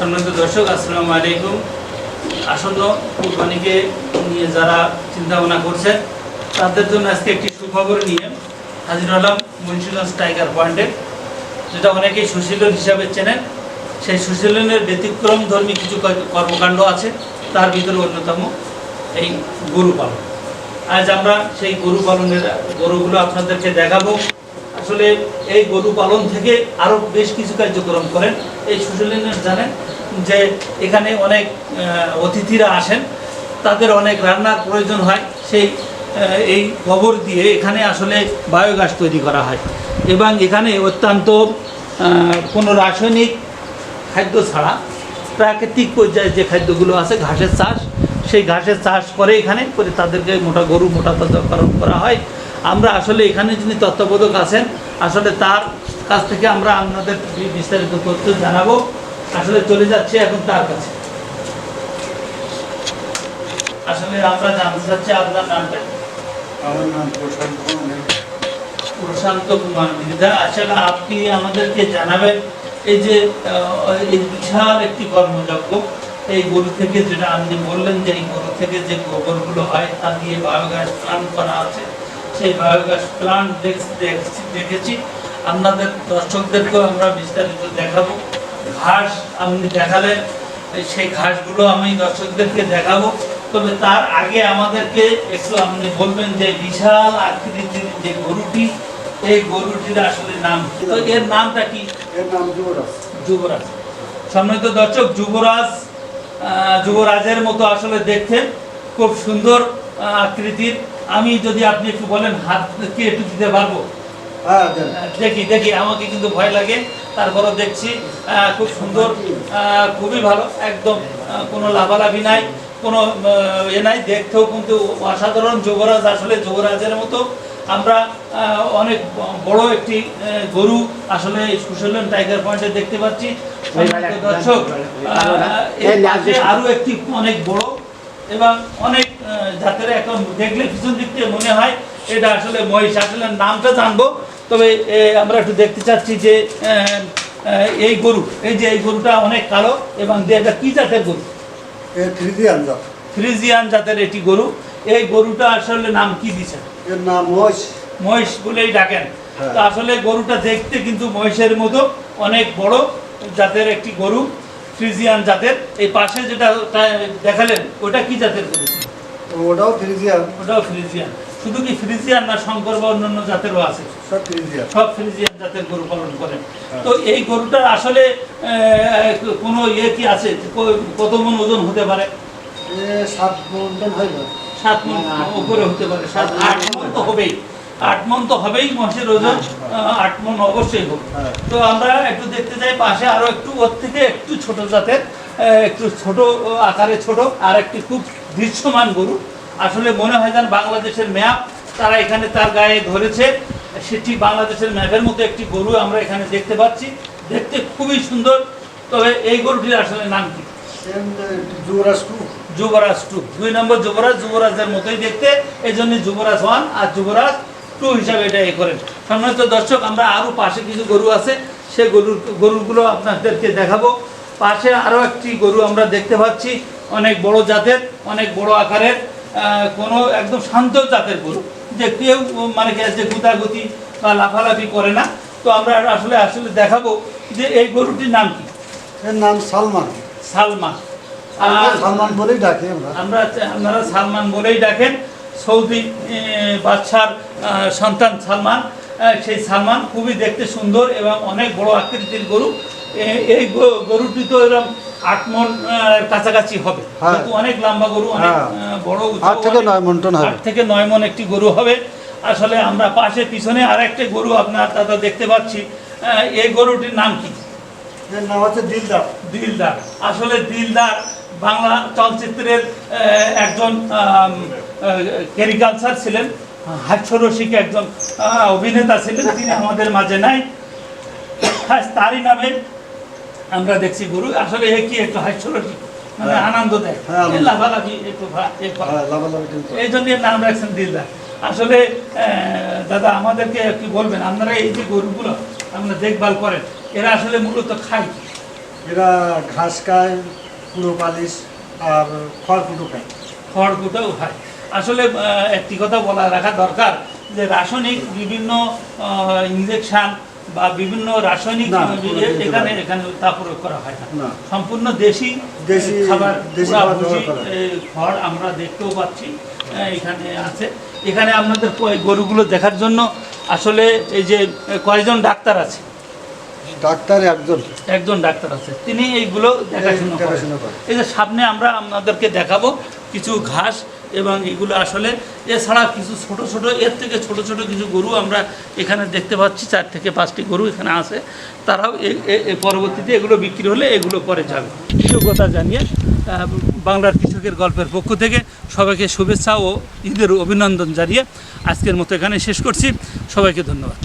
দর্শক, আসসালামু আলাইকুম। আসন্ন কুরবানিকে নিয়ে যারা চিন্তা ভাবনা করছেন, তাদের জন্য আজকে একটি সুখবর নিয়ে হাজির হলাম মুন্সিগঞ্জ টাইগার পয়েন্টে যেটা অনেকেই সুশীলন হিসাবে চেনেন। সেই সুশীলনের ব্যতিক্রম ধর্মী কিছু কর্মকাণ্ড আছে, তার ভিতরে অন্যতম এই গরু পালন। আজ আমরা সেই গরু পালনের গরুগুলো আপনাদেরকে দেখাবো। আসলে এই গরু পালন থেকে আরও বেশ কিছু কার্যক্রম করেন। এই সুশীলনের জানেন যে এখানে অনেক অতিথিরা আসেন, তাদের অনেক রান্নার প্রয়োজন হয়। সেই এই গোবর দিয়ে এখানে আসলে বায়োগ্যাস তৈরি করা হয়। এবং এখানে অত্যন্ত কোনো রাসায়নিক খাদ্য ছাড়া প্রাকৃতিক পর্যায়ে যে খাদ্যগুলো আছে, ঘাসের চাষ, সেই ঘাসের চাষ করে এখানে করে তাদেরকে মোটা গরু, মোটা তাজাকরণ করা হয়। আমরা আসলে এখানে যিনি তত্ত্বাবধায়ক আছেন, আসলে তার কাছ থেকে আমরা আপনাদের বিস্তারিত তথ্য জানাব। আসলে চলে যাচ্ছে এখন তার কাছে। আসলে আমরা জানতে চাচ্ছি আপনার নামটা আমার নাম প্রশান্ত প্রশান্ত কুমার। মৃধা আসলে আপনি আমাদেরকে জানাবেন এই যে এই বিশাল একটি কর্মযজ্ঞ এই গরু থেকে যেটা আপনি বললেন যে এই গরু থেকে যে গোবরগুলো হয় তা দিয়ে বায়োগ্যাস প্লান্ট করা আছে। সেই বায়োগ্যাস প্লান্ট দেখছি দেখেছি। আপনাদের দর্শকদেরকেও আমরা বিস্তারিত দেখাবো। ঘাস আপনি দেখালেন সেই ঘাসগুলো আমি দর্শকদেরকে দেখাবো। তবে তার আগে আমাদেরকে একটু আপনি বলবেন যে বিশাল আকৃতির যে গরুটি এই গরুটির আসলে নাম তো এর নামটা কি? এর নাম যুবরাজ। যুবরাজ। সম্মানিত দর্শক যুবরাজ যুবরাজের মতো আসলে দেখতে খুব সুন্দর আকৃতির। আমি যদি আপনি একটু বলেন হাত কি একটু দিতে পারব? দেখি দেখি আমাকে কিন্তু ভয় লাগে। তারপরও দেখছি খুব সুন্দর খুবই ভালো একদম কোনো লাভালাভি নাই কোনো এ নাই দেখতেও কিন্তু অসাধারণ যুবরাজ আসলে যুবরাজের মতো। আমরা অনেক বড় একটি গরু আসলে সুশীলন টাইগার পয়েন্টে দেখতে পাচ্ছি। দর্শক আহ, এর পাশে আরও একটি অনেক বড় এবং অনেক জাতের এখন দেখলে পিছন দিক থেকে মনে হয় এটা আসলে মহিষ। আসলে নামটা জানব। তবে আমরা একটু দেখতে চাচ্ছি যে এই গরু এই যে এই গরুটা অনেক কালো এবং এটা কি জাতের গরু? ফ্রিজিয়ান জাত। ফ্রিজিয়ান জাতের এটি গরু। এই গরুটা আসলে নাম কি দিছে? এর নাম মহিষ। মহিষ বলেই ডাকেন। হ্যাঁ। তো আসলে গরুটা দেখতে কিন্তু মহিষের মতো অনেক বড় জাতের একটি গরু ফ্রিজিয়ান জাতের। এই পাশে যেটা দেখালেন ওটা কি জাতের গরু? ওটাও ফ্রিজিয়ান। ওটাও ফ্রিজিয়ান। শুধু কি ফ্রিজিয়ান না শঙ্কর বা অন্যান্য জাতেরও আছে? সব ফ্রিজিয়ান। জাতের গরু পালন করেন। হ্যাঁ। তো এই গরুটার আসলে কোনো ইয়ে কি আছে? কত মন ওজন হতে পারে? সাত হয় সাত মন উপরে হতে পারে। সাত আট মন তো হবেই। আট মন তো হবেই ওজন। আট মন অবশ্যই হ্যাঁ। তো আমরা একটু দেখতে যাই পাশে আরও একটু ওর থেকে একটু ছোট জাতের একটু ছোট আকারে ছোট আর একটি খুব দৃশ্যমান গরু। আসলে মনে হয় যেন বাংলাদেশের ম্যাপ তারা এখানে তার গায়ে ধরেছে। সেটি বাংলাদেশের ম্যাপের মতো একটি গরু আমরা এখানে দেখতে পাচ্ছি। দেখতে খুবই সুন্দর। তবে এই গরুটির আসলে নাম কি? যুবরাজ টু। যুবরাজ টু। দুই নম্বর যুবরাজ যুবরাজের মতোই দেখতে। এই জন্য যুবরাজ ওয়ান আর যুবরাজ টু হিসাবে এটা এ করেন। সম্মানিত দর্শক আমরা আরও পাশে কিছু গরু আছে। সে গরুর গরুগুলো আপনাদেরকে দেখাবো। পাশে আরও একটি গরু আমরা দেখতে পাচ্ছি। অনেক বড় জাতের অনেক বড় আকারের। কোনো একদম শান্ত জাতের গরু যে কেউ মানে কি যে গুতাগুতি বা লাফালাফি করে না। তো আমরা আসলে আসলে দেখাবো যে এই গরুটির নাম কি। এর নাম সালমান। সালমান। সালমান বলেই ডাকি আমরা। আমরা আপনারা সালমান বলেই ডাকেন। সৌদি বাদশার সন্তান সালমান। সেই সালমান খুবই দেখতে সুন্দর এবং অনেক বড় আকৃতির গরু। এই গরুটি তো এরকম আট মন কাছাকাছি হবে। হ্যাঁ। অনেক লম্বা গরু অনেক হ্যাঁ। বড় আট থেকে নয় মন টন হবে। আট থেকে নয় মন একটি গরু হবে। আসলে আমরা পাশে পিছনে আর একটা গরু আপনার দাদা দেখতে পাচ্ছি। এই গরুটির নাম কি? নাম হচ্ছে দিলদার। দিলদার। আসলে দিলদার বাংলা চলচ্চিত্রের একজন ক্যারিকালচার ছিলেন হাস্যরসিক একজন অভিনেতা ছিলেন। তিনি আমাদের মাঝে নাই। আজ তারই নামে আমরা দেখছি গরু আসলে এ কি একটু হাস্যরসিক মানে হ্যাঁ। আনন্দ দেয়। হ্যাঁ, লাফালাফি একটু। হ্যাঁ লাভালাভি এই জন্য নাম রাখছেন দিলদার। আসলে দাদা আমাদেরকে কি বলবেন আপনারা এই যে গরুগুলো আপনারা দেখভাল করেন এরা আসলে মূলত খায় এরা ঘাস খায় পুরো পালিশ আর খড় কুটো খায়। খড়কুটাও হয় আসলে একটি কথা বলা রাখা দরকার যে রাসায়নিক বিভিন্ন ইনজেকশন বা বিভিন্ন রাসায়নিক এখানে এখানে তা প্রয়োগ করা হয় না। সম্পূর্ণ দেশি দেশি- খাবার খড় আমরা দেখতেও পাচ্ছি এখানে আছে। এখানে আপনাদের গরুগুলো দেখার জন্য আসলে এই যে আহ, কয়জন ডাক্তার আছে? ডাক্তার একজন। একজন ডাক্তার আছে। তিনি এইগুলো দেখাশোনা করেন। করে। এই যে সামনে আমরা আপনাদেরকে দেখাবো কিছু ঘাস এবং এগুলো আসলে এছাড়া কিছু ছোট ছোট, এর থেকে ছোট ছোট কিছু গরু আমরা এখানে দেখতে পাচ্ছি, চার থেকে পাঁচটি গরু এখানে আছে। তারাও পরবর্তীতে এগুলো বিক্রি হলে এগুলো পরে যাবে। কৃতজ্ঞতা জানিয়ে বাংলার কৃষকের গল্পের পক্ষ থেকে সবাইকে শুভেচ্ছা ও ঈদের অভিনন্দন জানিয়ে আজকের মতো এখানে শেষ করছি। সবাইকে ধন্যবাদ।